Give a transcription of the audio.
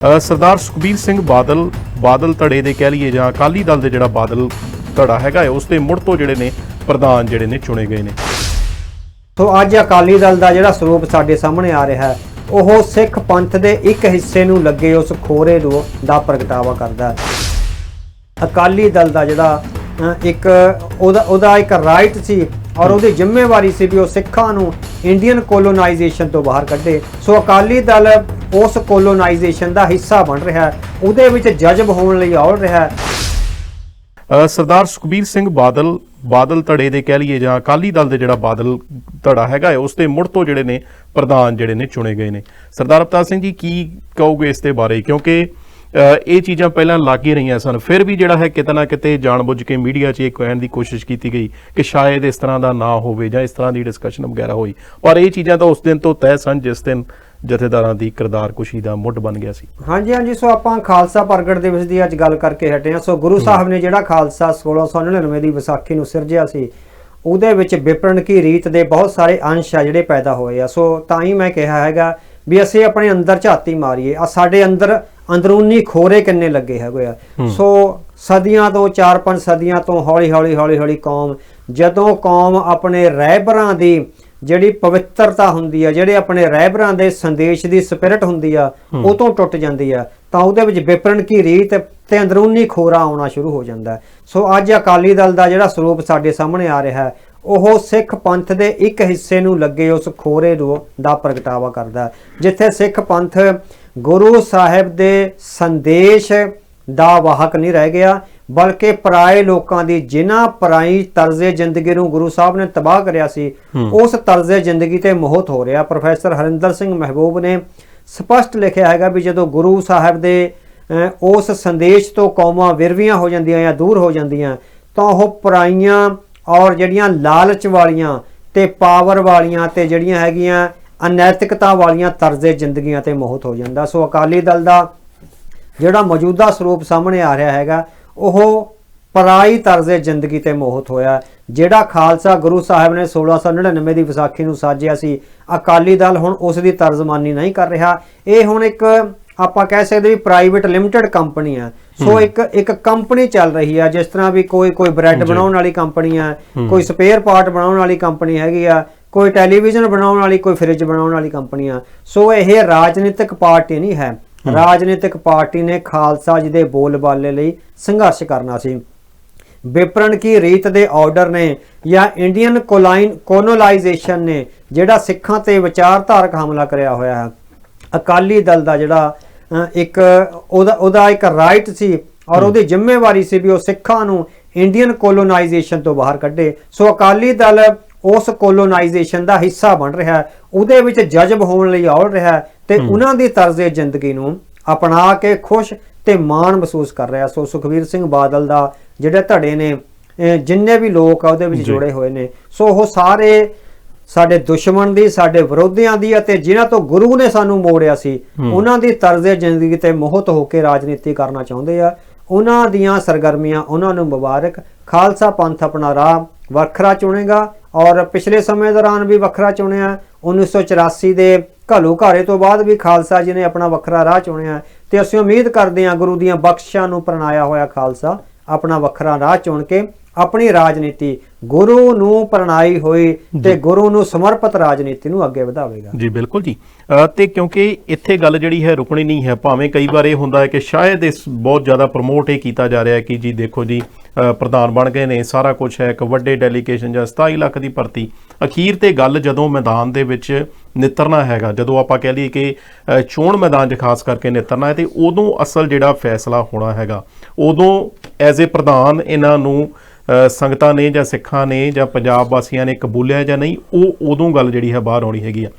ਸਰਦਾਰ ਸੁਖਬੀਰ ਸਿੰਘ ਬਾਦਲ ਬਾਦਲ ਧੜੇ ਦੇ ਕਹਿ ਲਈਏ ਜਾਂ ਅਕਾਲੀ ਦਲ ਦੇ ਜਿਹੜਾ ਬਾਦਲ ਧੜਾ ਹੈਗਾ ਹੈ, ਉਸ ਦੇ ਮੁੜ ਤੋਂ ਜਿਹੜੇ ਨੇ ਪ੍ਰਧਾਨ ਜਿਹੜੇ ਨੇ ਚੁਣੇ ਗਏ ਨੇ। ਸੋ ਅੱਜ ਅਕਾਲੀ ਦਲ ਦਾ ਜਿਹੜਾ ਸਰੂਪ ਸਾਡੇ ਸਾਹਮਣੇ ਆ ਰਿਹਾ ਹੈ, ਉਹ ਸਿੱਖ ਪੰਥ ਦੇ ਇੱਕ ਹਿੱਸੇ ਨੂੰ ਲੱਗੇ ਉਸ ਖੋਰੇ ਰੋ ਦਾ ਪ੍ਰਗਟਾਵਾ ਕਰਦਾ ਹੈ। ਅਕਾਲੀ ਦਲ ਦਾ ਜਿਹੜਾ ਇੱਕ ਉਹਦਾ ਉਹਦਾ ਇੱਕ ਰਾਈਟ ਸੀ ਔਰ ਉਹਦੀ ਜ਼ਿੰਮੇਵਾਰੀ ਸੀ ਵੀ ਉਹ ਸਿੱਖਾਂ ਨੂੰ ਇੰਡੀਅਨ ਕੋਲੋਨਾਈਜੇਸ਼ਨ ਤੋਂ ਬਾਹਰ ਕੱਢੇ। ਸੋ ਅਕਾਲੀ ਦਲ ਉਸ ਕੋਲੋਨਾਈਜੇਸ਼ਨ ਦਾ ਹਿੱਸਾ ਬਣ ਰਿਹਾ ਹੈ। ਉਹਦੇ ਵਿੱਚ ਜਜ਼ਬ ਹੋਣ ਲਈ ਔੜ ਰਿਹਾ ਹੈ। ਸਰਦਾਰ ਸੁਖਬੀਰ ਸਿੰਘ ਬਾਦਲ ਬਾਦਲ ਧੜੇ ਦੇ ਕਹਿ ਲਈਏ ਜਾਂ ਅਕਾਲੀ ਦਲ ਦੇ ਜਿਹੜਾ ਬਾਦਲ ਧੜਾ ਹੈਗਾ ਹੈ, ਉਸ ਦੇ ਮੁੜ ਤੋਂ ਜਿਹੜੇ ਨੇ ਪ੍ਰਧਾਨ ਜਿਹੜੇ ਨੇ ਚੁਣੇ ਗਏ ਨੇ। ਸਰਦਾਰ ਅਵਤਾਰ ਸਿੰਘ ਜੀ, ਕੀ ਕਹੋਗੇ ਇਸ ਦੇ ਬਾਰੇ? ਕਿਉਂਕਿ ਇਹ ਚੀਜ਼ਾਂ ਪਹਿਲਾਂ ਲੱਗ ਹੀ ਰਹੀਆਂ ਸਨ। ਫਿਰ ਵੀ ਜਿਹੜਾ ਹੈ ਕਿਤੇ ਨਾ ਕਿਤੇ ਜਾਣਬੁੱਝ ਕੇ ਮੀਡੀਆ 'ਚ ਇਹ ਕਹਿਣ ਦੀ ਕੋਸ਼ਿਸ਼ ਕੀਤੀ ਗਈ ਕਿ ਸ਼ਾਇਦ ਇਸ ਤਰ੍ਹਾਂ ਦਾ ਨਾ ਹੋਵੇ ਜਾਂ ਇਸ ਤਰ੍ਹਾਂ ਦੀ ਡਿਸਕਸ਼ਨ ਵਗੈਰਾ ਹੋਈ। ਪਰ ਇਹ ਚੀਜ਼ਾਂ ਤਾਂ ਉਸ ਦਿਨ ਤੋਂ ਤੈਅ ਸਨ, ਜਿਸ ਦਿਨ ਜਥੇਦਾਰਾਂ ਦੀ ਕਿਰਦਾਰ ਕੁਸ਼ੀ ਦਾ ਮੁੱਢ ਬਣ ਗਿਆ ਸੀ। ਹਾਂਜੀ ਹਾਂਜੀ ਸੋ ਆਪਾਂ ਖਾਲਸਾ ਪ੍ਰਗਟ ਦਿਵਸ ਦੀ ਅੱਜ ਗੱਲ ਕਰਕੇ ਹਟੇ ਹਾਂ। ਸੋ ਗੁਰੂ ਸਾਹਿਬ ਨੇ ਜਿਹੜਾ ਖਾਲਸਾ 1699 ਦੀ ਵਿਸਾਖੀ ਨੂੰ ਸਿਰਜਿਆ ਸੀ ਉਹਦੇ ਵਿੱਚ ਵਿਪਰਨ ਕੀ ਰੀਤ ਦੇ ਬਹੁਤ ਸਾਰੇ ਅੰਸ਼ ਆ ਜਿਹੜੇ ਪੈਦਾ ਹੋਏ ਆ। ਸੋ ਤਾਂ ਹੀ ਮੈਂ ਕਿਹਾ ਹੈਗਾ ਵੀ ਅਸੀਂ ਆਪਣੇ ਅੰਦਰ ਝਾਤੀ ਮਾਰੀਏ। ਆ ਸਾਡੇ ਅੰਦਰ ਅੰਦਰੂਨੀ ਖੋਰੇ ਕਿੰਨੇ ਲੱਗੇ ਹੈਗੇ ਆ। ਸੋ ਸਦੀਆਂ ਤੋਂ 4-5 ਸਦੀਆਂ ਤੋਂ ਹੌਲੀ ਹੌਲੀ ਹੌਲੀ ਹੌਲੀ ਕੌਮ ਜਦੋਂ ਕੌਮ ਆਪਣੇ ਰਹਿਬਰਾਂ ਦੀ ਜਿਹੜੀ ਪਵਿੱਤਰਤਾ ਹੁੰਦੀ ਆ ਜਿਹੜੇ ਆਪਣੇ ਰਹਿਬਰਾਂ ਦੇ ਸੰਦੇਸ਼ ਦੀ ਸਪਿਰਿਟ ਹੁੰਦੀ ਆ ਉਹ ਤੋਂ ਟੁੱਟ ਜਾਂਦੀ ਆ ਤਾਂ ਉਹਦੇ ਵਿੱਚ ਵਿਪਰਨ ਕੀ ਰੀਤ ਤੇ ਅੰਦਰੂਨੀ ਖੋਰਾ ਆਉਣਾ ਸ਼ੁਰੂ ਹੋ ਜਾਂਦਾ। ਸੋ ਅੱਜ ਅਕਾਲੀ ਦਲ ਦਾ ਜਿਹੜਾ ਸਰੂਪ ਸਾਡੇ ਸਾਹਮਣੇ ਆ ਰਿਹਾ ਹੈ ਉਹ ਸਿੱਖ ਪੰਥ ਦੇ ਇੱਕ ਹਿੱਸੇ ਨੂੰ ਲੱਗੇ ਉਸ ਖੋਰੇ ਦਾ ਪ੍ਰਗਟਾਵਾ ਕਰਦਾ। ਜਿੱਥੇ ਸਿੱਖ ਪੰਥ ਗੁਰੂ ਸਾਹਿਬ ਦੇ ਸੰਦੇਸ਼ ਦਾ ਵਾਹਕ ਨਹੀਂ ਰਹਿ ਗਿਆ ਬਲਕਿ ਪਰਾਏ ਲੋਕਾਂ ਦੀ ਜਿਨ੍ਹਾਂ ਪਰਾਈ ਤਰਜ਼ੇ ਜ਼ਿੰਦਗੀ ਨੂੰ ਗੁਰੂ ਸਾਹਿਬ ਨੇ ਤਬਾਹ ਕਰਿਆ ਸੀ ਉਸ ਤਰਜ਼ੇ ਜ਼ਿੰਦਗੀ ਤੇ ਮੋਹਤ ਹੋ ਰਿਹਾ। ਪ੍ਰੋਫੈਸਰ ਹਰਿੰਦਰ ਸਿੰਘ ਮਹਿਬੂਬ ਨੇ ਸਪਸ਼ਟ ਲਿਖਿਆ ਹੈਗਾ ਵੀ ਜਦੋਂ ਗੁਰੂ ਸਾਹਿਬ ਦੇ ਉਸ ਸੰਦੇਸ਼ ਤੋਂ ਕੌਮਾਂ ਵਿਰਵੀਆਂ ਹੋ ਜਾਂਦੀਆਂ ਜਾਂ ਦੂਰ ਹੋ ਜਾਂਦੀਆਂ ਤਾਂ ਉਹ ਪਰਾਈਆਂ ਔਰ ਜਿਹੜੀਆਂ ਲਾਲਚ ਵਾਲੀਆਂ ਤੇ ਪਾਵਰ ਵਾਲੀਆਂ ਤੇ ਜਿਹੜੀਆਂ ਹੈਗੀਆਂ ਅਨੈਤਿਕਤਾ ਵਾਲੀਆਂ ਤਰਜ਼ੇ ਜ਼ਿੰਦਗੀਆਂ ਤੇ ਮੋਹਤ ਹੋ ਜਾਂਦਾ। ਸੋ ਅਕਾਲੀ ਦਲ ਦਾ ਜਿਹੜਾ ਮੌਜੂਦਾ ਸਰੂਪ ਸਾਹਮਣੇ ਆ ਰਿਹਾ ਹੈਗਾ ਉਹ ਪਰਾਈ ਤਰਜ਼ੇ ਜ਼ਿੰਦਗੀ ਤੇ ਮੋਹਤ ਹੋਇਆ। ਜਿਹੜਾ ਖਾਲਸਾ ਗੁਰੂ ਸਾਹਿਬ ਨੇ 1699 ਦੀ ਵਿਸਾਖੀ ਨੂੰ ਸਾਜਿਆ ਸੀ ਅਕਾਲੀ ਦਲ ਹੁਣ ਉਸ ਦੀ ਤਰਜ਼ਮਾਨੀ ਨਹੀਂ ਕਰ ਰਿਹਾ। ਇਹ ਹੁਣ ਇੱਕ ਆਪਾਂ ਕਹਿ ਸਕਦੇ ਵੀ ਪ੍ਰਾਈਵੇਟ ਲਿਮਟਿਡ ਕੰਪਨੀ ਆ। ਸੋ ਇੱਕ ਇੱਕ ਕੰਪਨੀ ਚੱਲ ਰਹੀ ਆ ਜਿਸ ਤਰ੍ਹਾਂ ਵੀ ਕੋਈ ਕੋਈ ਬ੍ਰੈਡ ਬਣਾਉਣ ਵਾਲੀ ਕੰਪਨੀ ਆ ਕੋਈ ਸਪੇਅਰ ਪਾਰਟ ਬਣਾਉਣ ਵਾਲੀ ਕੰਪਨੀ ਹੈਗੀ ਆ ਕੋਈ ਟੈਲੀਵਿਜ਼ਨ ਬਣਾਉਣ ਵਾਲੀ ਕੋਈ ਫ੍ਰਿਜ ਬਣਾਉਣ ਵਾਲੀ ਕੰਪਨੀ ਆ। ਸੋ ਇਹ ਰਾਜਨੀਤਿਕ ਪਾਰਟੀ ਨਹੀਂ ਹੈ। ਰਾਜਨੀਤਿਕ ਪਾਰਟੀ ਨੇ ਖਾਲਸਾ ਜੀ ਦੇ ਬੋਲਬਾਲੇ ਲਈ ਸੰਘਰਸ਼ ਕਰਨਾ ਸੀ। ਵਿਪਰਨ ਕੀ ਰੀਤ ਦੇ ਆਰਡਰ ਨੇ ਜਾਂ ਇੰਡੀਅਨ ਕੋਲਾਈਨ ਕੋਲੋਨਾਈਜੇਸ਼ਨ ਨੇ ਜਿਹੜਾ ਸਿੱਖਾਂ ਤੇ ਵਿਚਾਰਧਾਰਕ ਹਮਲਾ ਕਰਿਆ ਹੋਇਆ ਹੈ? ਅਕਾਲੀ ਦਲ ਦਾ ਜਿਹੜਾ ਇੱਕ ਉਹਦਾ ਉਹਦਾ ਇੱਕ ਰਾਈਟ ਸੀ ਔਰ ਉਹਦੀ ਜ਼ਿੰਮੇਵਾਰੀ ਸੀ ਵੀ ਉਹ ਸਿੱਖਾਂ ਨੂੰ ਇੰਡੀਅਨ ਕੋਲੋਨਾਈਜੇਸ਼ਨ ਤੋਂ ਬਾਹਰ ਕੱਢੇ। ਸੋ ਅਕਾਲੀ ਦਲ ਉਸ ਕੋਲੋਨਾਈਜੇਸ਼ਨ ਦਾ ਹਿੱਸਾ ਬਣ ਰਿਹਾ ਹੈ। ਉਹਦੇ ਵਿੱਚ ਜਜ਼ਬ ਹੋਣ ਲਈ ਔੜ ਰਿਹਾ ਹੈ। ਤੇ ਉਹਨਾਂ ਦੀ ਤਰਜ਼ੇ ਜ਼ਿੰਦਗੀ ਨੂੰ ਅਪਣਾ ਕੇ ਖੁਸ਼ ਤੇ ਮਾਣ ਮਹਿਸੂਸ ਕਰ ਰਿਹਾ ਸੋ ਸੁਖਵੀਰ ਸਿੰਘ ਬਾਦਲ ਦਾ ਜਿਹੜੇ ਧੜੇ ਨੇ ਜਿੰਨੇ ਵੀ ਲੋਕ ਆ ਉਹਦੇ ਵਿੱਚ। ਜੁੜੇ ਹੋਏ ਨੇ। ਸੋ ਉਹ ਸਾਰੇ ਸਾਡੇ ਦੁਸ਼ਮਣ ਦੀ ਸਾਡੇ ਵਿਰੋਧੀਆਂ ਦੀ ਅਤੇ ਜਿਨ੍ਹਾਂ ਤੋਂ ਗੁਰੂ ਨੇ ਸਾਨੂੰ ਮੋੜਿਆ ਸੀ ਉਹਨਾਂ ਦੀ ਤਰਜ਼ੇ ਜ਼ਿੰਦਗੀ ਤੇ ਮੋਹਤ ਹੋ ਕੇ ਰਾਜਨੀਤੀ ਕਰਨਾ ਚਾਹੁੰਦੇ ਆ। ਉਹਨਾਂ ਦੀਆਂ ਸਰਗਰਮੀਆਂ ਉਹਨਾਂ ਨੂੰ ਮੁਬਾਰਕ। ਖਾਲਸਾ ਪੰਥ ਆਪਣਾ ਰਾਹ ਵੱਖਰਾ ਚੁਣੇਗਾ ਔਰ ਪਿਛਲੇ ਸਮੇਂ ਦੌਰਾਨ ਵੀ ਵੱਖਰਾ ਚੁਣਿਆ। 1984 ਦੇ ਘੱਲੂ ਘਾਰੇ ਤੋਂ ਬਾਅਦ ਵੀ ਖਾਲਸਾ ਜੀ ਨੇ ਆਪਣਾ ਵੱਖਰਾ ਰਾਹ ਚੁਣਿਆ ਤੇ ਅਸੀਂ ਉਮੀਦ ਕਰਦੇ ਹਾਂ ਗੁਰੂ ਦੀਆਂ ਬਖਸ਼ਾਂ ਨੂੰ ਪ੍ਰਣਾਇਆ ਹੋਇਆ ਖਾਲਸਾ ਆਪਣਾ ਵੱਖਰਾ ਰਾਹ ਚੁਣ ਕੇ ਆਪਣੀ ਰਾਜਨੀਤੀ ਗੁਰੂ ਨੂੰ ਪ੍ਰਣਾਈ ਹੋਈ ਤੇ ਗੁਰੂ ਨੂੰ ਸਮਰਪਿਤ ਰਾਜਨੀਤੀ ਨੂੰ ਅੱਗੇ ਵਧਾਵੇਗਾ। ਜੀ ਬਿਲਕੁਲ ਜੀ। ਤੇ ਕਿਉਂਕਿ ਇੱਥੇ ਗੱਲ ਜਿਹੜੀ ਹੈ ਰੁਕਣੀ ਨਹੀਂ ਹੈ ਭਾਵੇਂ ਕਈ ਵਾਰ ਇਹ ਹੁੰਦਾ ਹੈ ਕਿ ਸ਼ਾਇਦ ਇਸ ਬਹੁਤ ਜ਼ਿਆਦਾ ਪ੍ਰਮੋਟ ਇਹ ਕੀਤਾ ਜਾ ਰਿਹਾ ਹੈ ਕਿ ਜੀ ਦੇਖੋ ਜੀ ਪ੍ਰਧਾਨ ਬਣ ਗਏ ਨੇ ਸਾਰਾ ਕੁਝ ਹੈ ਇੱਕ ਵੱਡੇ ਡੈਲੀਗੇਸ਼ਨ ਜਾਂ 27 ਲੱਖ ਦੀ ਭਰਤੀ। ਅਖੀਰ ਤੇ ਗੱਲ ਜਦੋਂ ਮੈਦਾਨ ਦੇ ਵਿੱਚ ਨਿਤਰਨਾ ਹੈਗਾ, ਜਦੋਂ ਆਪਾਂ ਕਹਿ ਲਈਏ ਕਿ ਚੋਣ ਮੈਦਾਨ 'ਚ ਖਾਸ ਕਰਕੇ ਨਿਤਰਨਾ ਹੈ, ਤੇ ਉਦੋਂ ਅਸਲ ਜਿਹੜਾ ਫੈਸਲਾ ਹੋਣਾ ਹੈਗਾ। ਉਦੋਂ ਐਜ਼ ਅ ਪ੍ਰਧਾਨ ਇਹਨਾਂ ਨੂੰ ਸੰਗਤਾਂ ਨੇ ਜਾਂ ਸਿੱਖਾਂ ਨੇ ਜਾਂ ਪੰਜਾਬ ਵਾਸੀਆਂ ਨੇ ਕਬੂਲਿਆ ਜਾਂ ਨਹੀਂ, ਉਹ ਉਦੋਂ ਗੱਲ ਜਿਹੜੀ ਹੈ ਬਾਹਰ ਆਉਣੀ ਹੈਗੀ ਆ।